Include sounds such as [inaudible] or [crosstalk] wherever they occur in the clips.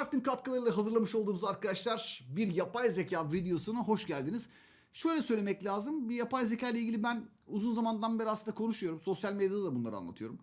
Martin katkılarıyla hazırlamış olduğumuz arkadaşlar bir yapay zeka videosuna hoş geldiniz. Şöyle söylemek lazım. Bir yapay zeka ile ilgili ben uzun zamandan beri aslında konuşuyorum. Sosyal medyada da bunları anlatıyorum.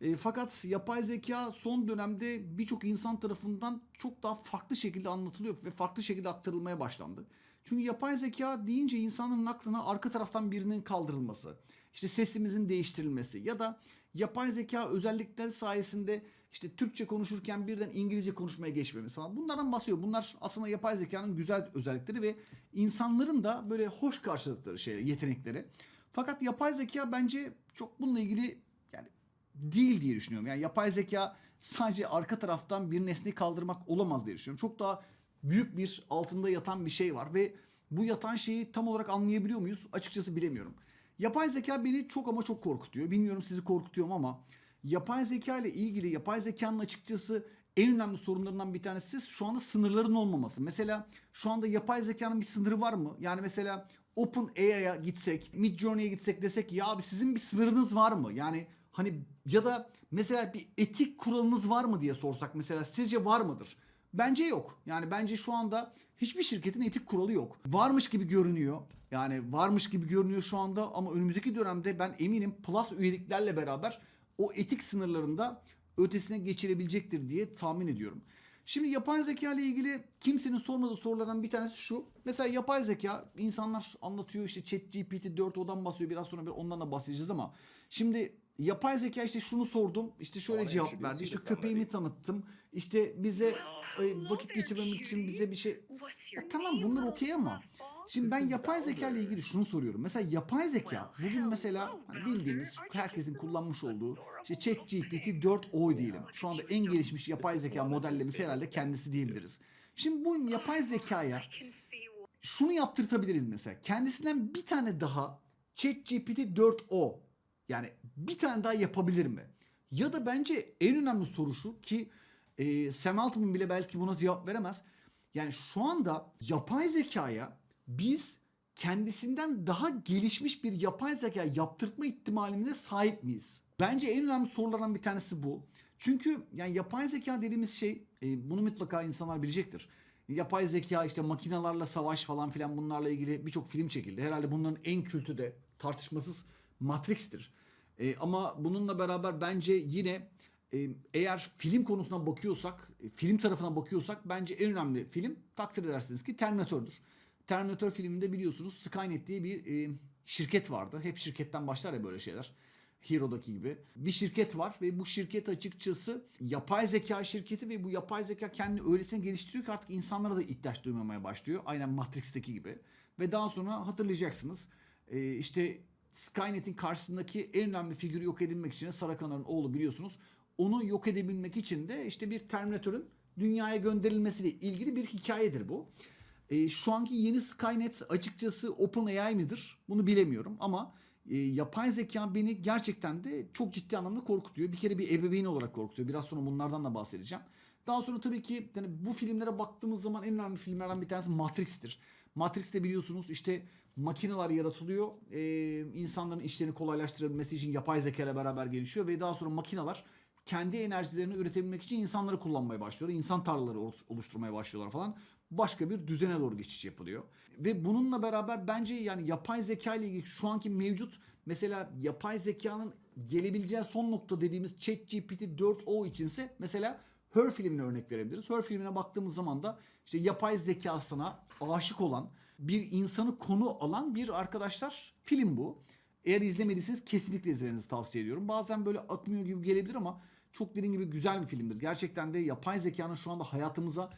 E, fakat yapay zeka son dönemde birçok insan tarafından çok daha farklı şekilde anlatılıyor ve farklı şekilde aktarılmaya başlandı. Çünkü yapay zeka deyince insanın aklına arka taraftan birinin kaldırılması, işte sesimizin değiştirilmesi ya da yapay zeka özellikleri sayesinde işte Türkçe konuşurken birden İngilizce konuşmaya geçmemiz falan. Bunlardan bahsediyor. Bunlar aslında yapay zekanın güzel özellikleri ve insanların da böyle hoş karşıladıkları şeyler, yetenekleri. Fakat yapay zeka bence çok bununla ilgili yani değil diye düşünüyorum. Yani yapay zeka sadece arka taraftan bir nesneyi kaldırmak olamaz diye düşünüyorum. Çok daha büyük bir altında yatan bir şey var ve bu yatan şeyi tam olarak anlayabiliyor muyuz? Açıkçası bilemiyorum. Yapay zeka beni çok ama çok korkutuyor. Bilmiyorum sizi korkutuyor mu ama yapay zeka ile ilgili yapay zekanın açıkçası en önemli sorunlarından bir tanesi şu anda sınırların olmaması. Mesela şu anda yapay zekanın bir sınırı var mı? Yani mesela OpenAI'ya gitsek, Midjourney'e gitsek desek ya abi sizin bir sınırınız var mı? Yani hani ya da mesela bir etik kuralınız var mı diye sorsak mesela sizce var mıdır? Bence yok. Yani bence şu anda hiçbir şirketin etik kuralı yok. Varmış gibi görünüyor. Yani varmış gibi görünüyor şu anda ama önümüzdeki dönemde ben eminim Plus üyeliklerle beraber o etik sınırlarında ötesine geçirebilecektir diye tahmin ediyorum. Şimdi yapay zeka ile ilgili kimsenin sormadığı sorulardan bir tanesi şu. Mesela yapay zeka insanlar anlatıyor işte ChatGPT 4o'dan bahsediyor. Biraz sonra bir ondan da bahsedeceğiz ama şimdi yapay zeka işte şunu sordum. işte şöyle Wanna cevap verdi. İşte köpeğimi tanıttım. İşte bize e, vakit geçirmemek için bize bir şey ya tamam bunlar okey ama şimdi ben yapay zeka ile ilgili şunu soruyorum. Mesela yapay zeka bugün mesela hani bildiğimiz herkesin kullanmış olduğu işte ChatGPT 4o diyelim. Şu anda en gelişmiş yapay zeka modellemesi herhalde kendisi diyebiliriz. Şimdi bu yapay zekaya şunu yaptırtabiliriz mesela. Kendisinden bir tane daha ChatGPT 4o yani bir tane daha yapabilir mi? Ya da bence en önemli soru şu ki e, Sam Altman bile belki buna cevap veremez. Yani şu anda yapay zekaya biz kendisinden daha gelişmiş bir yapay zeka yaptırtma ihtimalimize sahip miyiz? Bence en önemli sorulardan bir tanesi bu. Çünkü yani yapay zeka dediğimiz şey e, bunu mutlaka insanlar bilecektir. Yapay zeka işte makinalarla savaş falan filan bunlarla ilgili birçok film çekildi. Herhalde bunların en kültü de tartışmasız Matrix'tir. E, ama bununla beraber bence yine eğer film konusuna bakıyorsak, e, film tarafına bakıyorsak bence en önemli film takdir edersiniz ki Terminator'dur. Terminator filminde biliyorsunuz Skynet diye bir e, şirket vardı. Hep şirketten başlar ya böyle şeyler. Hero'daki gibi. Bir şirket var ve bu şirket açıkçası yapay zeka şirketi ve bu yapay zeka kendini öylesine geliştiriyor ki artık insanlara da ihtiyaç duymamaya başlıyor. Aynen Matrix'teki gibi. Ve daha sonra hatırlayacaksınız e, işte Skynet'in karşısındaki en önemli figürü yok edilmek için Sarah Connor'ın oğlu biliyorsunuz. Onu yok edebilmek için de işte bir Terminator'ın dünyaya gönderilmesiyle ilgili bir hikayedir bu. E, şu anki yeni Skynet açıkçası OpenAI midir? Bunu bilemiyorum ama e, yapay zeka beni gerçekten de çok ciddi anlamda korkutuyor. Bir kere bir ebeveyn olarak korkutuyor. Biraz sonra bunlardan da bahsedeceğim. Daha sonra tabii ki yani bu filmlere baktığımız zaman en önemli filmlerden bir tanesi Matrix'tir. Matrix'te biliyorsunuz işte makineler yaratılıyor. Ee, insanların işlerini kolaylaştırabilmesi için yapay zeka ile beraber gelişiyor ve daha sonra makineler kendi enerjilerini üretebilmek için insanları kullanmaya başlıyorlar. İnsan tarlaları oluş- oluşturmaya başlıyorlar falan. Başka bir düzene doğru geçiş yapılıyor. Ve bununla beraber bence yani yapay zeka ile ilgili şu anki mevcut mesela yapay zekanın gelebileceği son nokta dediğimiz ChatGPT 4o içinse mesela Her filmine örnek verebiliriz. Her filmine baktığımız zaman da işte yapay zekasına aşık olan bir insanı konu alan bir arkadaşlar film bu. Eğer izlemediyseniz kesinlikle izlemenizi tavsiye ediyorum. Bazen böyle akmıyor gibi gelebilir ama çok dediğim gibi güzel bir filmdir. Gerçekten de yapay zekanın şu anda hayatımıza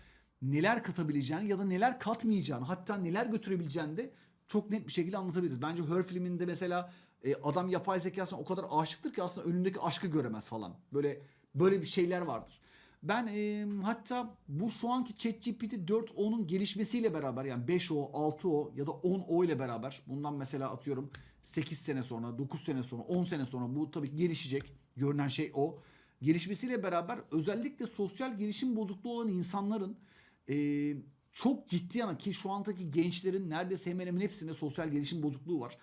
neler katabileceğini ya da neler katmayacağını hatta neler götürebileceğini de çok net bir şekilde anlatabiliriz. Bence Her filminde mesela e, adam yapay zekasına o kadar aşıktır ki aslında önündeki aşkı göremez falan. Böyle böyle bir şeyler vardır. Ben e, hatta bu şu anki ChatGPT 4o'nun gelişmesiyle beraber yani 5o, 6o ya da 10o ile beraber bundan mesela atıyorum 8 sene sonra, 9 sene sonra, 10 sene sonra bu tabii gelişecek. Görünen şey o. Gelişmesiyle beraber özellikle sosyal gelişim bozukluğu olan insanların e, çok ciddi ana ki şu andaki gençlerin neredeyse hemen hemen hepsinde sosyal gelişim bozukluğu var.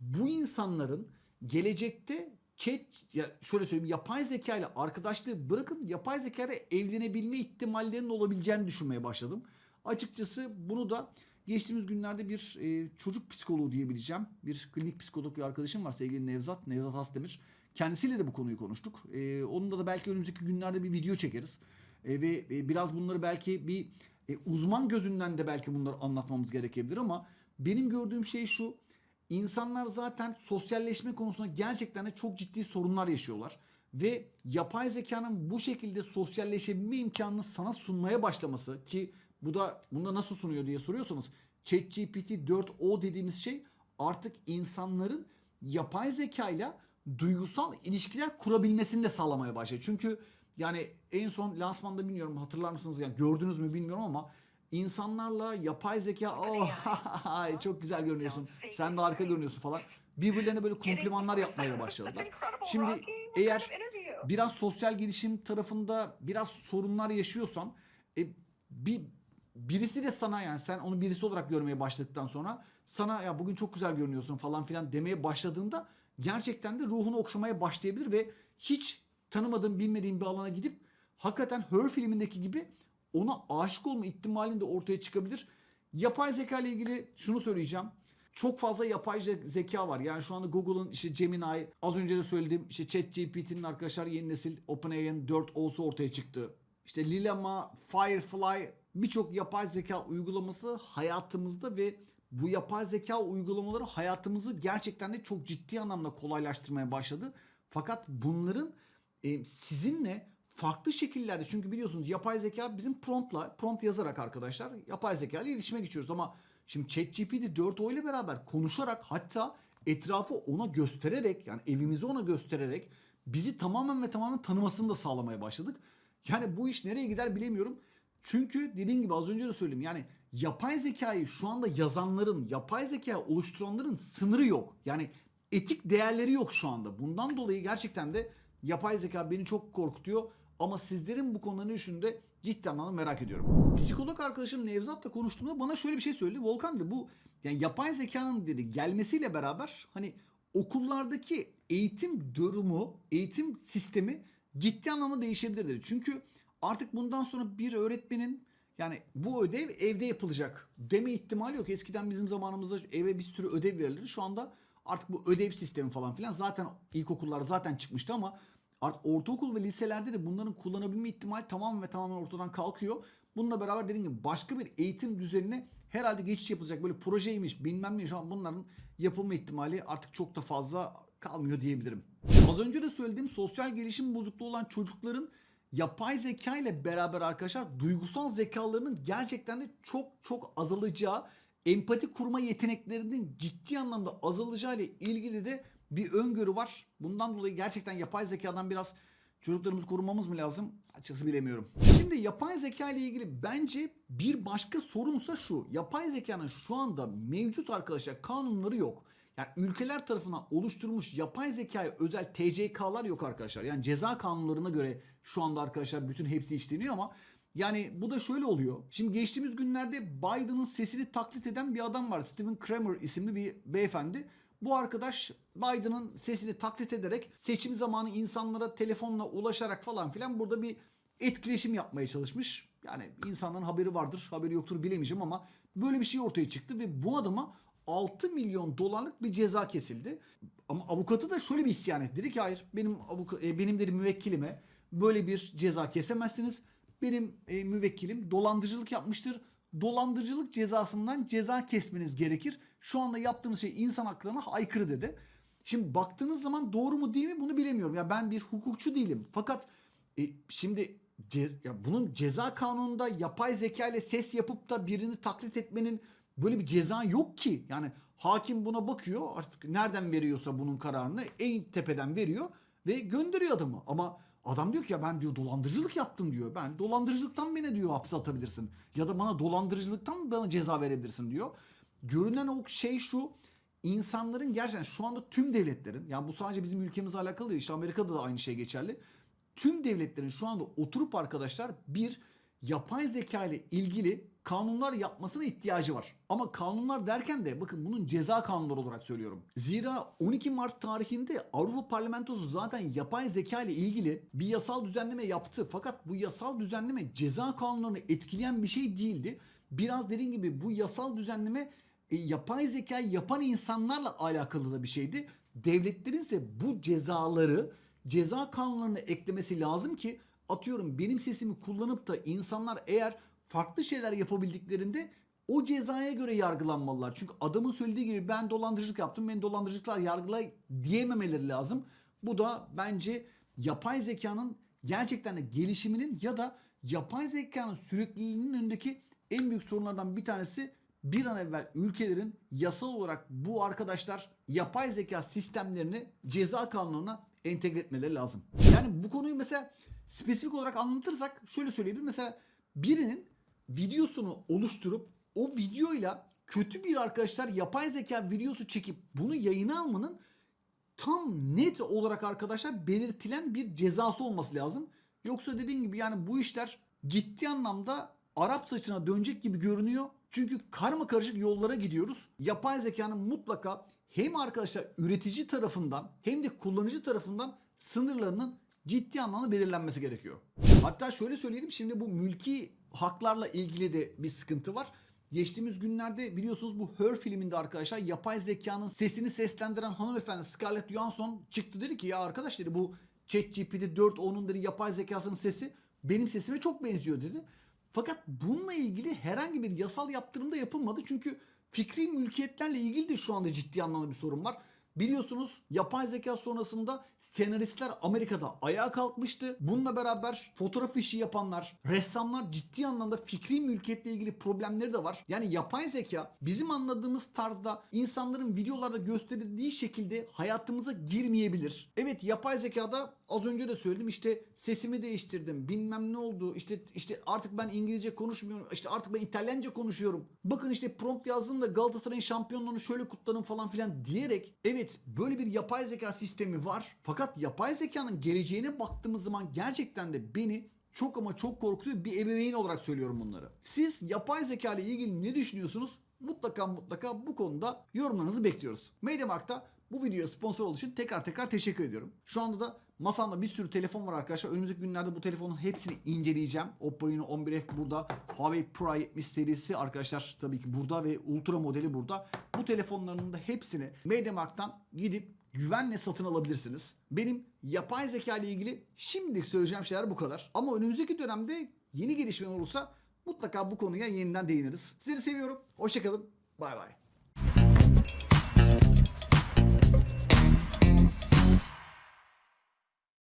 Bu insanların gelecekte chat ya şöyle söyleyeyim yapay zeka ile arkadaşlığı bırakın yapay zeka ile evlenebilme ihtimallerinin olabileceğini düşünmeye başladım. Açıkçası bunu da geçtiğimiz günlerde bir e, çocuk psikoloğu diyebileceğim. Bir klinik psikolog bir arkadaşım var sevgili Nevzat, Nevzat Hasdemir. Kendisiyle de bu konuyu konuştuk. E, onunla da belki önümüzdeki günlerde bir video çekeriz. E, ve e, biraz bunları belki bir e, uzman gözünden de belki bunları anlatmamız gerekebilir ama benim gördüğüm şey şu. İnsanlar zaten sosyalleşme konusunda gerçekten de çok ciddi sorunlar yaşıyorlar. Ve yapay zekanın bu şekilde sosyalleşebilme imkanını sana sunmaya başlaması ki bu da bunda nasıl sunuyor diye soruyorsanız ChatGPT 4o dediğimiz şey artık insanların yapay zekayla duygusal ilişkiler kurabilmesini de sağlamaya başlıyor. Çünkü yani en son lansmanda bilmiyorum hatırlar mısınız? Yani gördünüz mü bilmiyorum ama insanlarla yapay zeka oh [laughs] çok güzel görünüyorsun. sen de harika görünüyorsun falan. Birbirlerine böyle komplimanlar yapmaya başladılar. Şimdi eğer biraz sosyal gelişim tarafında biraz sorunlar yaşıyorsan e, bir birisi de sana yani sen onu birisi olarak görmeye başladıktan sonra sana ya bugün çok güzel görünüyorsun falan filan demeye başladığında gerçekten de ruhunu okşamaya başlayabilir ve hiç tanımadığın bilmediğin bir alana gidip hakikaten Her filmindeki gibi ona aşık olma ihtimalin de ortaya çıkabilir. Yapay zeka ile ilgili şunu söyleyeceğim. Çok fazla yapay ze- zeka var. Yani şu anda Google'ın işte Gemini, az önce de söylediğim işte ChatGPT'nin arkadaşlar yeni nesil OpenAI'nin 4 olsa ortaya çıktı. İşte Lilama, Firefly birçok yapay zeka uygulaması hayatımızda ve bu yapay zeka uygulamaları hayatımızı gerçekten de çok ciddi anlamda kolaylaştırmaya başladı. Fakat bunların e, sizinle farklı şekillerde çünkü biliyorsunuz yapay zeka bizim promptla prompt yazarak arkadaşlar yapay zeka ile iletişime geçiyoruz ama şimdi ChatGPT 4o ile beraber konuşarak hatta etrafı ona göstererek yani evimizi ona göstererek bizi tamamen ve tamamen tanımasını da sağlamaya başladık. Yani bu iş nereye gider bilemiyorum. Çünkü dediğim gibi az önce de söyledim yani yapay zekayı şu anda yazanların, yapay zeka oluşturanların sınırı yok. Yani etik değerleri yok şu anda. Bundan dolayı gerçekten de yapay zeka beni çok korkutuyor. Ama sizlerin bu konuda ne düşündüğünü de ciddi anlamda merak ediyorum. Psikolog arkadaşım Nevzat'la konuştuğumda bana şöyle bir şey söyledi. Volkan dedi bu yani yapay zekanın dedi gelmesiyle beraber hani okullardaki eğitim durumu, eğitim sistemi ciddi anlamda değişebilir dedi. Çünkü artık bundan sonra bir öğretmenin yani bu ödev evde yapılacak deme ihtimali yok. Eskiden bizim zamanımızda eve bir sürü ödev verilirdi. Şu anda artık bu ödev sistemi falan filan zaten ilkokullarda zaten çıkmıştı ama artık ortaokul ve liselerde de bunların kullanabilme ihtimali tamamen ve tamamen ortadan kalkıyor. Bununla beraber dediğim gibi başka bir eğitim düzenine herhalde geçiş yapılacak. Böyle projeymiş bilmem neymiş ama bunların yapılma ihtimali artık çok da fazla kalmıyor diyebilirim. Az önce de söylediğim sosyal gelişim bozukluğu olan çocukların yapay zeka ile beraber arkadaşlar duygusal zekalarının gerçekten de çok çok azalacağı, empati kurma yeteneklerinin ciddi anlamda azalacağı ile ilgili de bir öngörü var. Bundan dolayı gerçekten yapay zekadan biraz çocuklarımızı korumamız mı lazım? Açıkçası bilemiyorum. Şimdi yapay zeka ile ilgili bence bir başka sorunsa şu. Yapay zekanın şu anda mevcut arkadaşlar kanunları yok. Yani ülkeler tarafından oluşturulmuş yapay zekaya özel TCK'lar yok arkadaşlar. Yani ceza kanunlarına göre şu anda arkadaşlar bütün hepsi işleniyor ama yani bu da şöyle oluyor. Şimdi geçtiğimiz günlerde Biden'ın sesini taklit eden bir adam var. Stephen Kramer isimli bir beyefendi. Bu arkadaş Biden'ın sesini taklit ederek seçim zamanı insanlara telefonla ulaşarak falan filan burada bir etkileşim yapmaya çalışmış. Yani insanların haberi vardır, haberi yoktur bilemeyeceğim ama böyle bir şey ortaya çıktı ve bu adama 6 milyon dolarlık bir ceza kesildi. Ama avukatı da şöyle bir isyan etti. Dedi ki hayır benim e, benim dedi müvekkilime böyle bir ceza kesemezsiniz. Benim e, müvekkilim dolandırıcılık yapmıştır. Dolandırıcılık cezasından ceza kesmeniz gerekir. Şu anda yaptığınız şey insan haklarına aykırı dedi. Şimdi baktığınız zaman doğru mu değil mi bunu bilemiyorum. Ya ben bir hukukçu değilim. Fakat e, şimdi ce- ya bunun ceza kanununda yapay zeka ile ses yapıp da birini taklit etmenin böyle bir ceza yok ki. Yani hakim buna bakıyor artık nereden veriyorsa bunun kararını en tepeden veriyor ve gönderiyor adamı. Ama adam diyor ki ya ben diyor dolandırıcılık yaptım diyor. Ben dolandırıcılıktan beni diyor hapse atabilirsin. Ya da bana dolandırıcılıktan bana ceza verebilirsin diyor. Görünen o şey şu insanların gerçekten şu anda tüm devletlerin yani bu sadece bizim ülkemizle alakalı değil işte Amerika'da da aynı şey geçerli. Tüm devletlerin şu anda oturup arkadaşlar bir yapay zeka ile ilgili kanunlar yapmasına ihtiyacı var. Ama kanunlar derken de bakın bunun ceza kanunları olarak söylüyorum. Zira 12 Mart tarihinde Avrupa Parlamentosu zaten yapay zeka ile ilgili bir yasal düzenleme yaptı. Fakat bu yasal düzenleme ceza kanunlarını etkileyen bir şey değildi. Biraz dediğim gibi bu yasal düzenleme e, yapay zeka yapan insanlarla alakalı da bir şeydi. Devletlerin ise bu cezaları ceza kanunlarına eklemesi lazım ki atıyorum benim sesimi kullanıp da insanlar eğer farklı şeyler yapabildiklerinde o cezaya göre yargılanmalılar. Çünkü adamın söylediği gibi ben dolandırıcılık yaptım, beni dolandırıcılıklar yargılay diyememeleri lazım. Bu da bence yapay zekanın gerçekten de gelişiminin ya da yapay zekanın sürekliliğinin önündeki en büyük sorunlardan bir tanesi bir an evvel ülkelerin yasal olarak bu arkadaşlar yapay zeka sistemlerini ceza kanununa entegre etmeleri lazım. Yani bu konuyu mesela spesifik olarak anlatırsak şöyle söyleyebilirim. Mesela birinin videosunu oluşturup o videoyla kötü bir arkadaşlar yapay zeka videosu çekip bunu yayına almanın tam net olarak arkadaşlar belirtilen bir cezası olması lazım. Yoksa dediğim gibi yani bu işler ciddi anlamda Arap saçına dönecek gibi görünüyor. Çünkü karma karışık yollara gidiyoruz. Yapay zekanın mutlaka hem arkadaşlar üretici tarafından hem de kullanıcı tarafından sınırlarının ciddi anlamda belirlenmesi gerekiyor. Hatta şöyle söyleyelim şimdi bu mülki haklarla ilgili de bir sıkıntı var. Geçtiğimiz günlerde biliyorsunuz bu Her filminde arkadaşlar yapay zekanın sesini seslendiren hanımefendi Scarlett Johansson çıktı dedi ki ya arkadaş dedi bu ChatGPT 4.10'un dedi yapay zekasının sesi benim sesime çok benziyor dedi. Fakat bununla ilgili herhangi bir yasal yaptırım da yapılmadı. Çünkü fikri mülkiyetlerle ilgili de şu anda ciddi anlamda bir sorun var. Biliyorsunuz yapay zeka sonrasında senaristler Amerika'da ayağa kalkmıştı. Bununla beraber fotoğraf işi yapanlar, ressamlar ciddi anlamda fikri mülkiyetle ilgili problemleri de var. Yani yapay zeka bizim anladığımız tarzda insanların videolarda gösterildiği şekilde hayatımıza girmeyebilir. Evet yapay zekada az önce de söyledim işte sesimi değiştirdim. Bilmem ne oldu. İşte işte artık ben İngilizce konuşmuyorum. İşte artık ben İtalyanca konuşuyorum. Bakın işte prompt yazdım da Galatasaray'ın şampiyonluğunu şöyle kutladım falan filan diyerek evet böyle bir yapay zeka sistemi var. Fakat yapay zekanın geleceğine baktığımız zaman gerçekten de beni çok ama çok korkutuyor bir ebeveyn olarak söylüyorum bunları. Siz yapay zeka ile ilgili ne düşünüyorsunuz? Mutlaka mutlaka bu konuda yorumlarınızı bekliyoruz. Mediamarkt'ta bu videoya sponsor olduğu için tekrar tekrar teşekkür ediyorum. Şu anda da masamda bir sürü telefon var arkadaşlar. Önümüzdeki günlerde bu telefonun hepsini inceleyeceğim. Oppo Reno 11F burada. Huawei Pro 70 serisi arkadaşlar tabii ki burada ve Ultra modeli burada. Bu telefonların da hepsini Mediamarkt'tan gidip güvenle satın alabilirsiniz. Benim yapay zeka ile ilgili şimdilik söyleyeceğim şeyler bu kadar. Ama önümüzdeki dönemde yeni gelişmeler olursa mutlaka bu konuya yeniden değiniriz. Sizleri seviyorum. Hoşçakalın. Bay bay.